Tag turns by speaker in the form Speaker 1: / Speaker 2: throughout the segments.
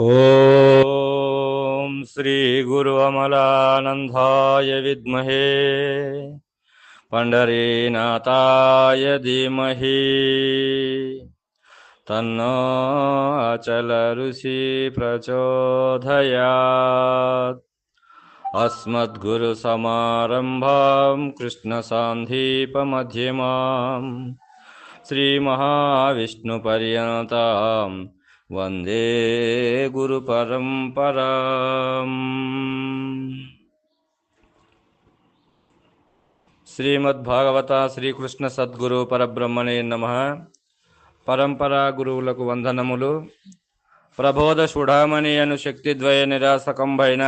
Speaker 1: ॐ श्रीगुरु अमलानन्दाय विद्महे पण्डरीनाथाय धीमहि। तन्नो अचलऋषि प्रचोदयात्। अस्मद्गुरुसमारम्भां कृष्णसान्धीपमध्यमाम् श्रीमहाविष्णुपर्यन्ताम् వందే గురు శ్రీమద్భాగవత శ్రీకృష్ణ సద్గురు పరబ్రహ్మణే నమ. పరంపరా గురువులకు వందనములు. ప్రబోధ సుడామణి అను శక్తిద్వయ నిరాసకంబైన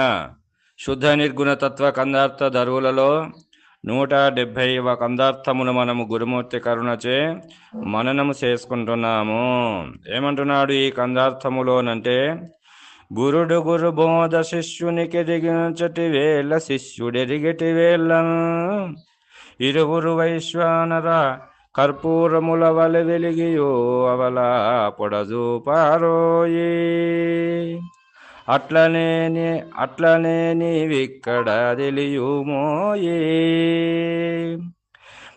Speaker 1: శుద్ధ నిర్గుణ తత్వ కందార్థ ధరువులలో నూట డెబ్భైవ కందార్థమును మనము గురుమూర్తి కరుణచే మననము చేసుకుంటున్నాము. ఏమంటున్నాడు ఈ కందార్థములోనంటే గురుడు గురు బోధ శిష్యునికి దిగించటి వేళ శిష్యుడెరిగటి వేళ ఇరువురు వైశ్వానర కర్పూరముల వలె వెలిగియో అవలా పొడజూపారోయి. అట్లనేని అట్లనే నీవిక్కడ తెలియుమోయే.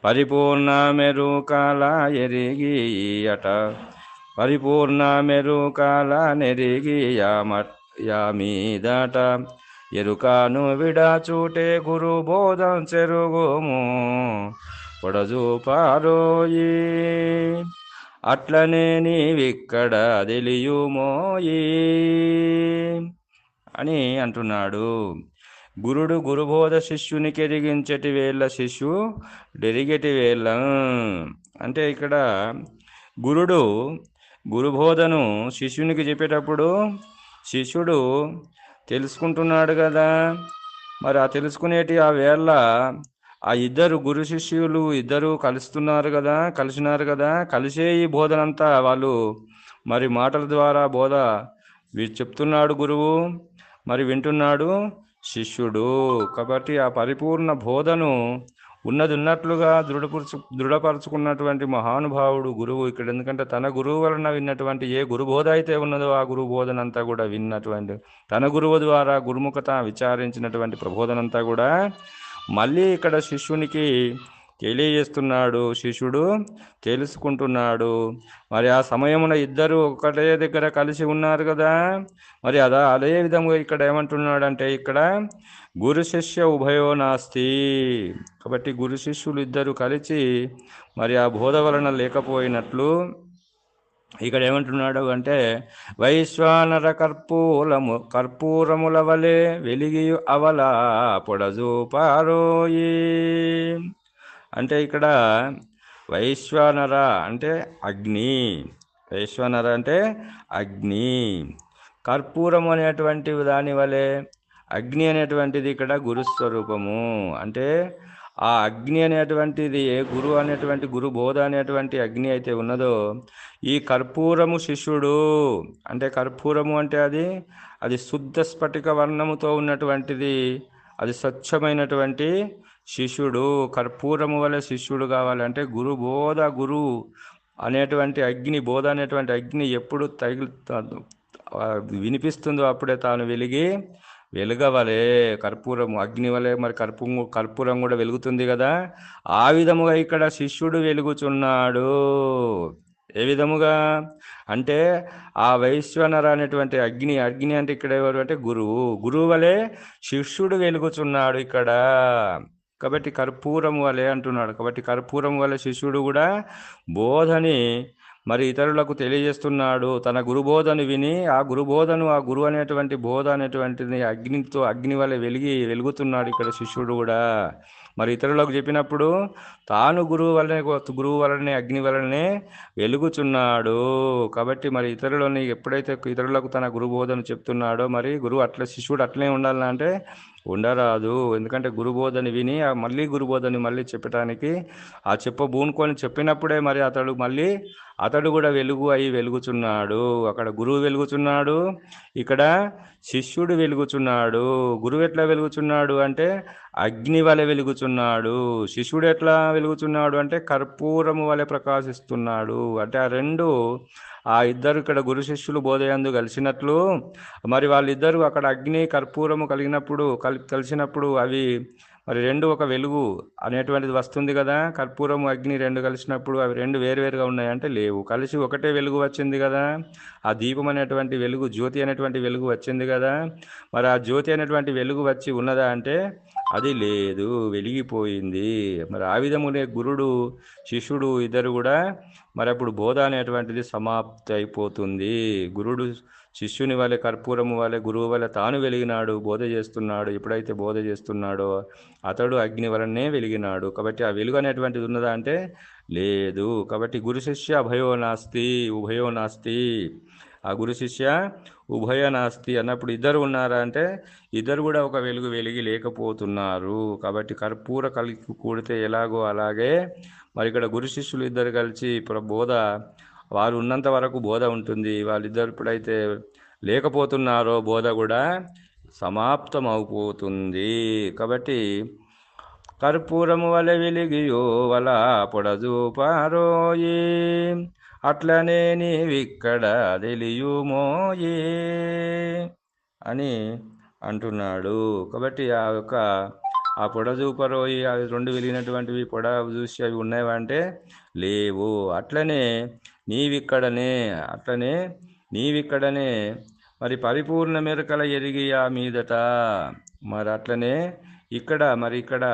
Speaker 1: పరిపూర్ణ మెరుకాల ఎరిగి అట పరిపూర్ణ మెరుకాల నెరిగి యామ యామీదట. ఎరుకాను విడాచూటే గురు బోధం చెరుగుము పొడజూపారోయి. అట్లనే నీవిక్కడ తెలియుమోయి అని అంటున్నాడు. గురుడు గురుబోధ శిష్యునికి ఎదిగించటి వేళ్ళ శిష్యు డెరిగటి వేళ్ళ. అంటే ఇక్కడ గురుడు గురుబోధను శిష్యునికి చెప్పేటప్పుడు శిష్యుడు తెలుసుకుంటున్నాడు కదా. మరి ఆ తెలుసుకునేటి ఆ వేళ ఆ ఇద్దరు గురు శిష్యులు ఇద్దరు కలుస్తున్నారు కదా కలిసినారు కదా. కలిసే ఈ బోధనంతా వాళ్ళు. మరి మాటల ద్వారా బోధ చెప్తున్నాడు గురువు మరి వింటున్నాడు శిష్యుడు. కాబట్టి ఆ పరిపూర్ణ బోధను ఉన్నది ఉన్నట్లుగా దృఢపరుచు దృఢపరుచుకున్నటువంటి మహానుభావుడు గురువు ఇక్కడ. ఎందుకంటే తన గురువు వలన విన్నటువంటి ఏ గురు బోధ అయితే ఉన్నదో ఆ గురు బోధనంతా కూడా విన్నటువంటి తన గురువు ద్వారా గురుముఖత విచారించినటువంటి ప్రబోధనంతా కూడా మళ్ళీ ఇక్కడ శిష్యునికి తెలియజేస్తున్నాడు. శిష్యుడు తెలుసుకుంటున్నాడు. మరి ఆ సమయమున ఇద్దరు ఒకటే దగ్గర కలిసి ఉన్నారు కదా. మరి అదా అదే విధంగా ఇక్కడ ఏమంటున్నాడంటే ఇక్కడ గురు శిష్య ఉభయో నాస్తి. కాబట్టి గురు శిష్యులు ఇద్దరు కలిసి మరి ఆ బోధ వలన లేకపోయినట్లు ఇక్కడ ఏమంటున్నాడు అంటే వైశ్వానర కర్పూరము కర్పూరముల వలె వెలిగి అవల పొడజూపారోయి అంటే ఇక్కడ వైశ్వానర అంటే అగ్ని. వైశ్వానర అంటే అగ్ని. కర్పూరం అనేటువంటి దాని వలె అగ్ని అనేటువంటిది ఇక్కడ గురుస్వరూపము. అంటే ఆ అగ్ని అనేటువంటిది ఏ అనేటువంటి గురు బోధ అనేటువంటి అగ్ని అయితే ఉన్నదో ఈ కర్పూరము శిష్యుడు అంటే కర్పూరము అంటే అది అది శుద్ధ స్ఫటిక వర్ణముతో ఉన్నటువంటిది అది స్వచ్ఛమైనటువంటి శిష్యుడు కర్పూరము వల్ల శిష్యుడు కావాలంటే గురు బోధ గురు అనేటువంటి అగ్ని బోధ అనేటువంటి అగ్ని ఎప్పుడు తగిలి వినిపిస్తుందో అప్పుడే తాను వెలిగి వెలుగవలే కర్పూరము అగ్ని వలె మరి కర్పూ కర్పూరం కూడా వెలుగుతుంది కదా. ఆ విధముగా ఇక్కడ శిష్యుడు వెలుగుచున్నాడు. ఏ విధముగా? అంటే ఆ వైశ్వనర అనేటువంటి అగ్ని అగ్ని అంటే ఇక్కడ ఎవరు అంటే గురువు. గురువు వలె శిష్యుడు వెలుగుచున్నాడు ఇక్కడ. కాబట్టి కర్పూరం వలె అంటున్నాడు. కాబట్టి కర్పూరం వలె శిష్యుడు కూడా బోధని మరి ఇతరులకు తెలియజేస్తున్నాడు. తన గురుబోధను విని ఆ గురుబోధను ఆ గురువు అనేటువంటి బోధ అనేటువంటిది అగ్నితో అగ్ని వల్ల వెలిగి వెలుగుతున్నాడు ఇక్కడ శిష్యుడు కూడా. మరి ఇతరులకు చెప్పినప్పుడు తాను గురువు వలనే గురువు వలనే అగ్ని వలనే వెలుగుచున్నాడు కాబట్టి మరి ఇతరులని ఎప్పుడైతే ఇతరులకు తన గురుబోధను చెప్తున్నాడో మరి గురువు అట్లా శిష్యుడు అట్లనే ఉండాలంటే ఉండరాదు. ఎందుకంటే గురుబోధని విని మళ్ళీ గురుబోధని మళ్ళీ చెప్పడానికి ఆ చెప్ప బూనుకొని చెప్పినప్పుడే మరి అతడు మళ్ళీ అతడు కూడా వెలుగు అయి వెలుగుచున్నాడు. అక్కడ గురువు వెలుగుచున్నాడు. ఇక్కడ శిష్యుడు వెలుగుచున్నాడు. గురువు ఎట్లా వెలుగుచున్నాడు అంటే అగ్ని వలె వెలుగుచున్నాడు శిష్యుడు ఎట్లా వెలుగుచున్నాడు అంటే కర్పూరము వలె ప్రకాశిస్తున్నాడు. అంటే ఆ రెండు ఆ ఇద్దరు ఇక్కడ గురు శిష్యులు బోధయందు కలిసినట్లు మరి వాళ్ళిద్దరూ అక్కడ అగ్ని కర్పూరము కలిగినప్పుడు కలి కలిసినప్పుడు అవి మరి రెండు ఒక వెలుగు అనేటువంటిది వస్తుంది కదా. కర్పూరము అగ్ని రెండు కలిసినప్పుడు అవి రెండు వేరువేరుగా ఉన్నాయంటే లేవు. కలిసి ఒకటే వెలుగు వచ్చింది కదా. ఆ దీపం అనేటువంటి వెలుగు జ్యోతి అనేటువంటి వెలుగు వచ్చింది కదా. మరి ఆ జ్యోతి అనేటువంటి వెలుగు వచ్చి ఉన్నదా అంటే అది లేదు వెలిగిపోయింది. మరి ఆ విధమునే గురుడు శిష్యుడు ఇద్దరు కూడా మరి అప్పుడు బోధ అనేటువంటిది సమాప్తి అయిపోతుంది. గురుడు శిష్యుని వలె కర్పూరము వలె గురువు వలె తాను వెలిగినాడు బోధ చేస్తున్నాడు ఎప్పుడైతే బోధ చేస్తున్నాడో అతడు అగ్ని వలనే వెలిగినాడు. కాబట్టి ఆ వెలుగు అనేటువంటిది ఉన్నదా అంటే లేదు. కాబట్టి గురు శిష్య అభయో నాస్తి ఉభయో నాస్తి. ఆ గురు శిష్య ఉభయ నాస్తి అన్నప్పుడు ఇద్దరు ఉన్నారా అంటే ఇద్దరు కూడా ఒక వెలుగు వెలిగి లేకపోతున్నారు. కాబట్టి కర్పూర కలిగి కూడితే ఎలాగో అలాగే మరి ఇక్కడ గురు శిష్యులు ఇద్దరు కలిసి ఇప్పుడు బోధ వారు ఉన్నంత వరకు బోధ ఉంటుంది. వాళ్ళిద్దరు ఇప్పుడైతే లేకపోతున్నారో బోధ కూడా సమాప్తం అయిపోతుంది కాబట్టి కర్పూరము వలె వెలిగియో వల పొడజూపారోయే అట్లనే నీవిక్కడ తెలియుమోయే అని అంటున్నాడు. కాబట్టి ఆ యొక్క ఆ పొడ చూపరోయి అవి రెండు వెలిగినటువంటివి పొడ చూసి అవి ఉన్నాయంటే లేవు. అట్లనే నీవిక్కడనే అట్లనే నీవిక్కడనే మరి పరిపూర్ణ మెరకల ఎరిగి ఆ మీదట. మరి అట్లనే ఇక్కడ మరి ఇక్కడ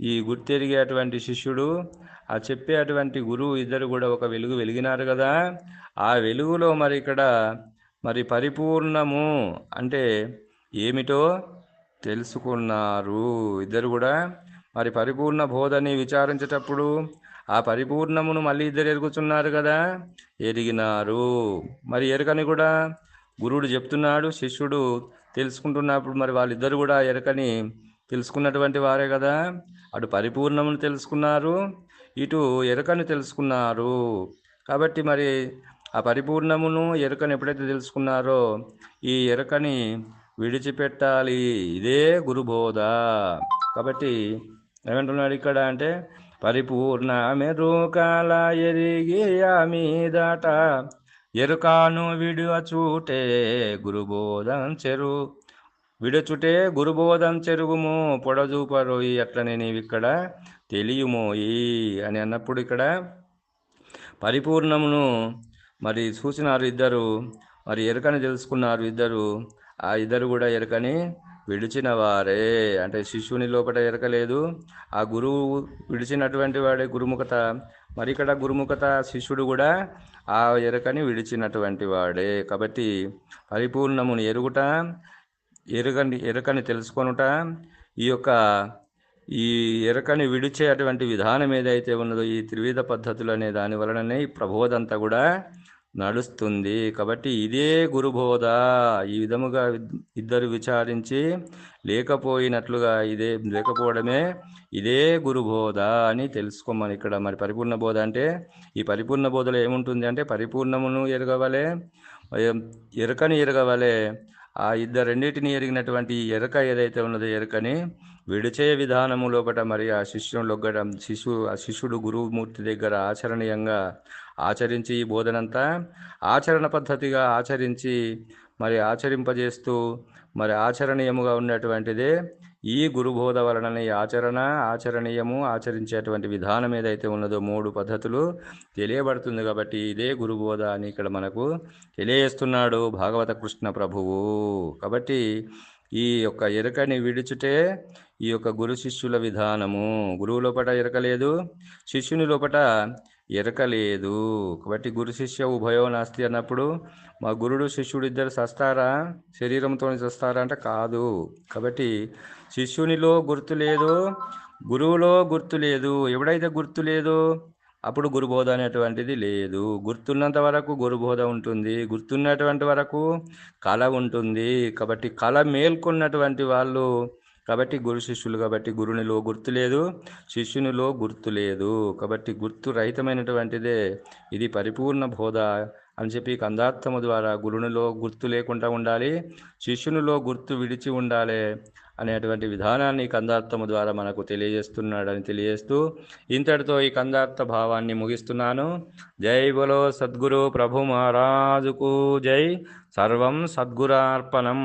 Speaker 1: ఈ గుర్తెరిగేటువంటి శిష్యుడు ఆ చెప్పేటువంటి గురువు ఇద్దరు కూడా ఒక వెలుగు వెలిగినారు కదా. ఆ వెలుగులో మరి ఇక్కడ మరి పరిపూర్ణము అంటే ఏమిటో తెలుసుకున్నారు ఇద్దరు కూడా. మరి పరిపూర్ణ బోధని విచారించేటప్పుడు ఆ పరిపూర్ణమును మళ్ళీ ఇద్దరు ఎరుగుతున్నారు కదా. ఎరిగినారు. మరి ఎరకని కూడా గురువుడు చెప్తున్నాడు శిష్యుడు తెలుసుకుంటున్నప్పుడు మరి వాళ్ళిద్దరు కూడా ఎరకని తెలుసుకున్నటువంటి వారే కదా. అటు పరిపూర్ణమును తెలుసుకున్నారు ఇటు ఎరుకను తెలుసుకున్నారు. కాబట్టి మరి ఆ పరిపూర్ణమును ఎరుకను ఎప్పుడైతే తెలుసుకున్నారో ఈ ఎరుకని విడిచిపెట్టాలి. ఇదే గురుబోధ. కాబట్టి ఏమంటున్నాడు ఇక్కడ అంటే పరిపూర్ణ మెరుకాల ఎరిగి ఆ మీదట ఎరుకాను విడుచూటే గురుబోధం చెరు. విడుచుటే గురుబోధం చెరుగుము పొడజూపరోయి అట్లనే నీవిక్కడ తెలియమోయి అని అన్నప్పుడు ఇక్కడ పరిపూర్ణమును మరి చూసినారు ఇద్దరు మరి ఎరుకని తెలుసుకున్నారు ఇద్దరు ఆ ఇద్దరు కూడా ఎరుకని విడిచిన వారే అంటే శిష్యుని లోపల ఎరకలేదు ఆ గురువు విడిచినటువంటి వాడే గురుముఖత మరి ఇక్కడ గురుముఖత శిష్యుడు కూడా ఆ ఎరకని విడిచినటువంటి వాడే. కాబట్టి పరిపూర్ణమును ఎరుగుట ఎరుకని ఎరకని తెలుసుకొనుట ఈ యొక్క ఈ ఎరకని విడిచే అటువంటి విధానం ఏదైతే ఉన్నదో ఈ త్రివిధ పద్ధతులు అనే దాని వలననే ఈ ప్రబోధంతా కూడా నడుస్తుంది. కాబట్టి ఇదే గురుబోధ. ఈ విధముగా ఇద్దరు విచారించి లేకపోయినట్లుగా ఇదే లేకపోవడమే ఇదే గురుబోధ అని తెలుసుకోమని ఇక్కడ మరి పరిపూర్ణ బోధ అంటే ఈ పరిపూర్ణ బోధలో ఏముంటుంది అంటే పరిపూర్ణమును ఎరగవలే ఎరకని ఎరగవలే ఆ ఇద్దరు రెండింటిని ఎరిగినటువంటి ఎరక ఏదైతే ఉన్నదో ఎరకని విడిచే విధానము లోపట మరి ఆ శిష్యుని లొగ్గడం శిశు ఆ శిష్యుడు గురుమూర్తి దగ్గర ఆచరణీయంగా ఆచరించి ఈ బోధనంతా ఆచరణ పద్ధతిగా ఆచరించి మరి ఆచరింపజేస్తూ మరి ఆచరణీయముగా ఉన్నటువంటిదే ఈ గురుబోధ వలన ఈ ఆచరణ ఆచరణీయము ఆచరించేటువంటి విధానం ఏదైతే ఉన్నదో మూడు పద్ధతులు తెలియబడుతుంది కాబట్టి ఇదే గురుబోధ అని ఇక్కడ మనకు తెలియజేస్తున్నాడు భాగవత కృష్ణ ప్రభువు. కాబట్టి ఈ యొక్క ఎరుకని విడుచుటే ఈ యొక్క గురు శిష్యుల విధానము. గురువు లోపట ఎరకలేదు శిష్యుని లోపట ఎరకలేదు కాబట్టి గురు శిష్య ఉభయో నాస్తి అన్నప్పుడు మా గురుడు శిష్యుడు ఇద్దరు సస్తారా శరీరంతో చస్తారా అంటే కాదు. కాబట్టి శిష్యునిలో గుర్తు లేదు గురువులో గుర్తు లేదు. ఎవడైతే గుర్తు లేదో? అప్పుడు గురుబోధ అనేటువంటిది లేదు. గుర్తున్నంత వరకు గురుబోధ ఉంటుంది. గుర్తున్నటువంటి వరకు కళ ఉంటుంది. కాబట్టి కళ మేల్కొన్నటువంటి వాళ్ళు కాబట్టి గురు శిష్యులు కాబట్టి గురునిలో గుర్తు లేదు శిష్యునిలో గుర్తు లేదు. కాబట్టి గుర్తు రహితమైనటువంటిదే. ఇది పరిపూర్ణ బోధ. అని చెప్పి కందార్థము ద్వారా గురునిలో గుర్తు లేకుండా ఉండాలి శిష్యునిలో గుర్తు విడిచి ఉండాలి అనేటువంటి విధానాన్ని కందార్థము ద్వారా మనకు తెలియజేస్తున్నాడని తెలియజేస్తూ ఇంతటితో ఈ కందార్థ భావాన్ని ముగిస్తున్నాను. జై బలో సద్గురు ప్రభు మహారాజుకు జై. సర్వం సద్గురార్పణం.